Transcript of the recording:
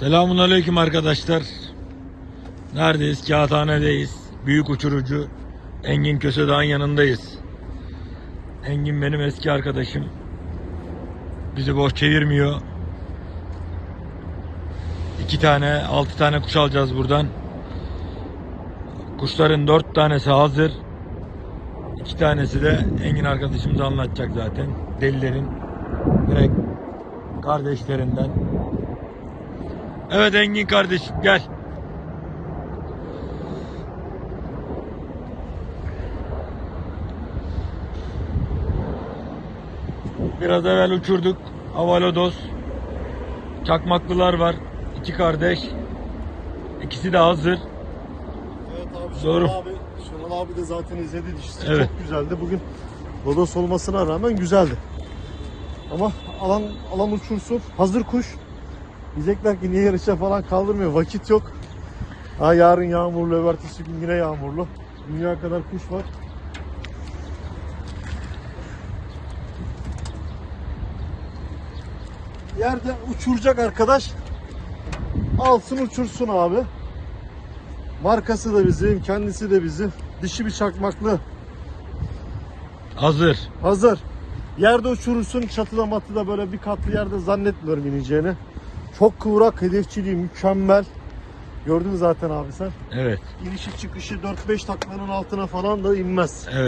Selamun aleyküm arkadaşlar. Neredeyiz? Kağıthane'deyiz. Büyük uçurucu Engin Kösedağ'ın yanındayız. Engin benim eski arkadaşım. Bizi boş çevirmiyor. İki tane, altı tane kuş alacağız buradan. Kuşların dört tanesi hazır. İki tanesi de Engin arkadaşımız anlatacak zaten. Delilerin direkt kardeşlerinden. Evet Engin kardeşim gel. Biraz evvel uçurduk. Avalodos. Çakmaklılar var. İki kardeş. İkisi de hazır. Evet abi Doğru. Şenol abi, Şenol abi de zaten izledi dişisi Evet. çok güzeldi. Bugün lodos olmasına rağmen güzeldi. Ama alan alan uçursun. Hazır kuş. Diyecekler ki niye yarışa falan kaldırmıyor. Vakit yok. Ha yarın yağmurlu, övertesi gün yine yağmurlu. Dünya kadar kuş var. Yerde uçuracak arkadaş alsın uçursun abi. Markası da bizim, kendisi de bizim. Dişi bir çakmaklı. Hazır. Hazır. Yerde uçurursun çatıda matıda böyle bir katlı yerde zannetmiyorum ineceğini. Çok kıvrak hedefçiliği mükemmel. Gördün zaten abi sen. Evet. İnişi çıkışı 4-5 taklanın altına falan da inmez. Evet.